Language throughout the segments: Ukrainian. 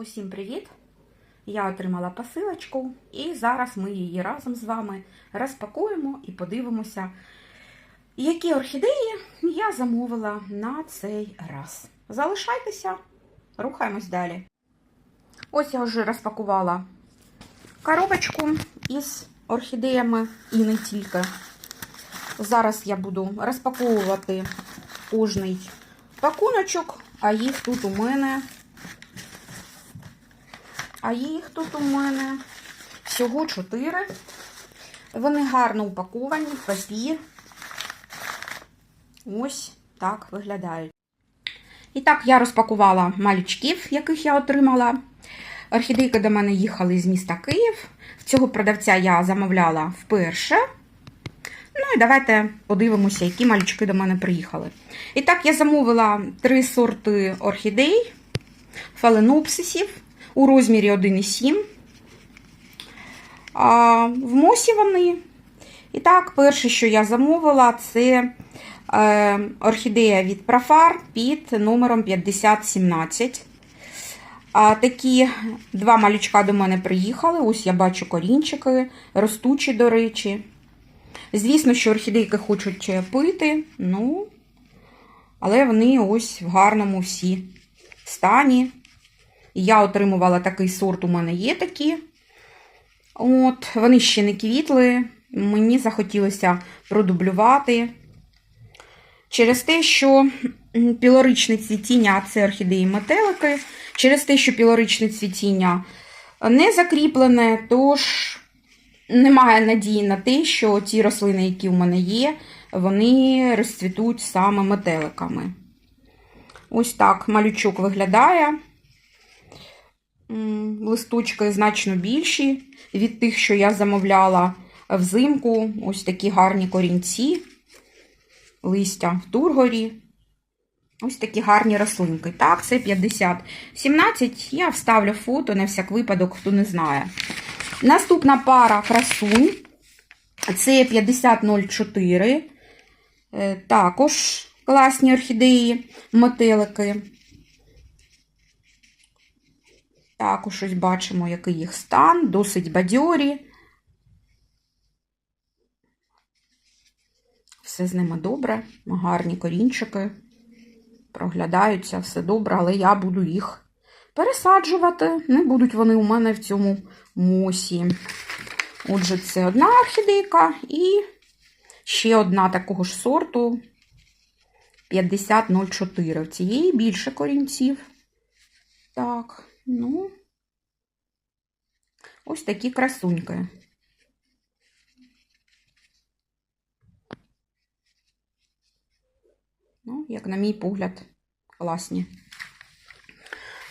Усім привіт! Я отримала посилочку, і зараз ми її разом з вами розпакуємо і подивимося, які орхідеї я замовила на цей раз. Залишайтеся, рухаємось далі. Ось я вже розпакувала коробочку із орхідеями і не тільки. Зараз я буду розпаковувати кожний пакуночок, а їх тут у мене. А їх тут у мене всього 4. Вони гарно упаковані, в папір. Ось так виглядають. І так, я розпакувала малючків, яких я отримала. Орхідейки до мене їхали з міста Київ. Цього продавця я замовляла вперше. Ну і давайте подивимося, які малючки до мене приїхали. І так, я замовила три сорти орхідей, фаленопсисів у розмірі 1,7. А, В мосі вони. І так, перше, що я замовила, це е, орхідея від Профар під номером 5017. А, такі два малючка до мене приїхали. Ось я бачу корінчики, ростучі, до речі. Звісно, що орхідейки хочуть пити, ну, але вони ось в гарному всі стані. Я отримувала такий сорт, у мене є такі. От, Вони ще не квітли. Мені захотілося продублювати. Через те, що пілоричне цвітіння, це орхідеї метелики, через те, що пілоричне цвітіння не закріплене, тож немає надії на те, що ті рослини, які у мене є, вони розцвітуть саме метеликами. Ось так малючок виглядає. Листочки значно більші від тих, що я замовляла взимку. Ось такі гарні корінці, листя в тургорі. Ось такі гарні рослинки. Так, це 50. 17 я вставлю фото на всяк випадок, хто не знає. Наступна пара красунь. Це 5004. Також класні орхідеї, метелики. Також ось бачимо, який їх стан, досить бадьорі. Все з ними добре, гарні корінчики. Проглядаються, все добре, але я буду їх пересаджувати. Не будуть вони у мене в цьому мосі. Отже, це одна орхідейка і ще одна такого ж сорту 5004. В цієї більше корінців. Так. Ну, ось такі красуньки. Ну, як на мій погляд, класні.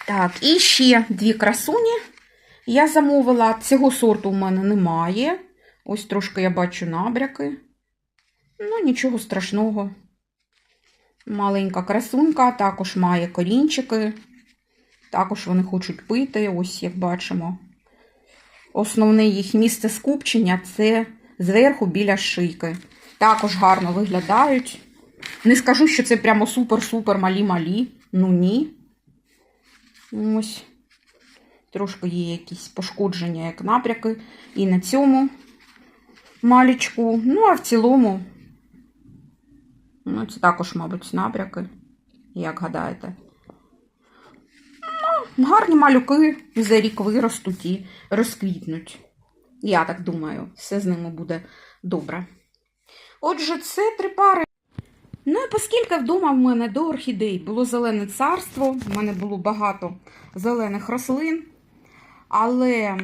Так, і ще дві красуні. Я замовила, цього сорту у мене немає. Ось трошки я бачу набряки. Ну, нічого страшного. Маленька красунька, також має корінчики. Також вони хочуть пити, ось як бачимо. Основне їх місце скупчення це зверху біля шийки. Також гарно виглядають. Не скажу, що це прямо супер-супер малі-малі. Ну ні. Ось. Трошки є якісь пошкодження, як напряки. І на цьому малічку. Ну, а в цілому, ну, це також, мабуть, набряки, як гадаєте. Гарні малюки за рік виростуть і розквітнуть. Я так думаю, все з ними буде добре. Отже, це три пари. Ну і оскільки вдома в мене до орхідей було зелене царство, в мене було багато зелених рослин, але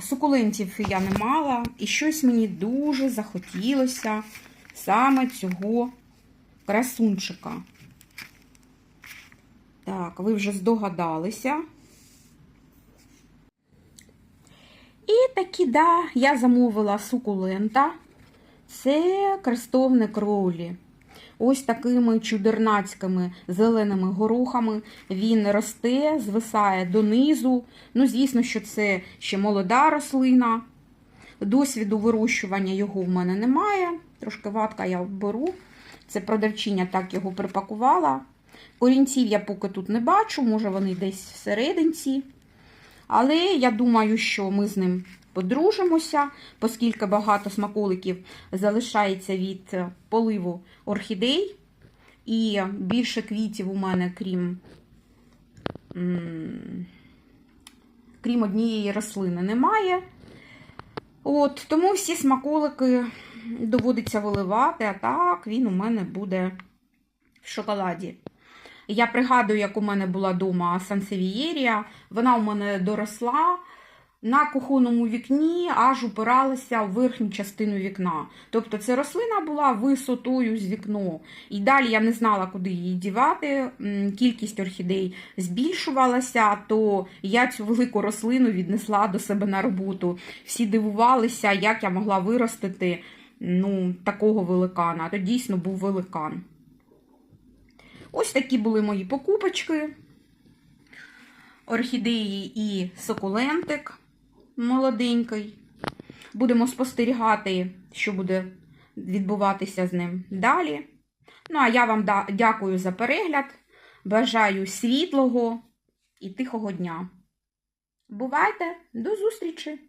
сукулентів я не мала, і щось мені дуже захотілося саме цього красунчика. Так, ви вже здогадалися. І таки, да, я замовила сукулента. Це крестовне кролі. Ось такими чудернацькими зеленими горохами. Він росте, звисає донизу. Ну, звісно, що це ще молода рослина. Досвіду вирощування його в мене немає. Трошки ватка я беру. Це продавчиня так його припакувала. Корінців я поки тут не бачу, може вони десь всерединці. Але я думаю, що ми з ним подружимося, оскільки багато смаколиків залишається від е, поливу орхідей. І більше квітів у мене, крім, крім однієї рослини, немає. От, тому всі смаколики доводиться виливати, а так він у мене буде в шоколаді. Я пригадую, як у мене була вдома сансевієрія. Вона у мене доросла на кухонному вікні, аж упиралася в верхню частину вікна. Тобто це рослина була висотою з вікно. І далі я не знала, куди її дівати. Кількість орхідей збільшувалася, то я цю велику рослину віднесла до себе на роботу. Всі дивувалися, як я могла виростити ну, такого великана. То дійсно був великан. Ось такі були мої покупочки. Орхідеї і сокулентик молоденький. Будемо спостерігати, що буде відбуватися з ним далі. Ну, а я вам дякую за перегляд. Бажаю світлого і тихого дня. Бувайте, до зустрічі!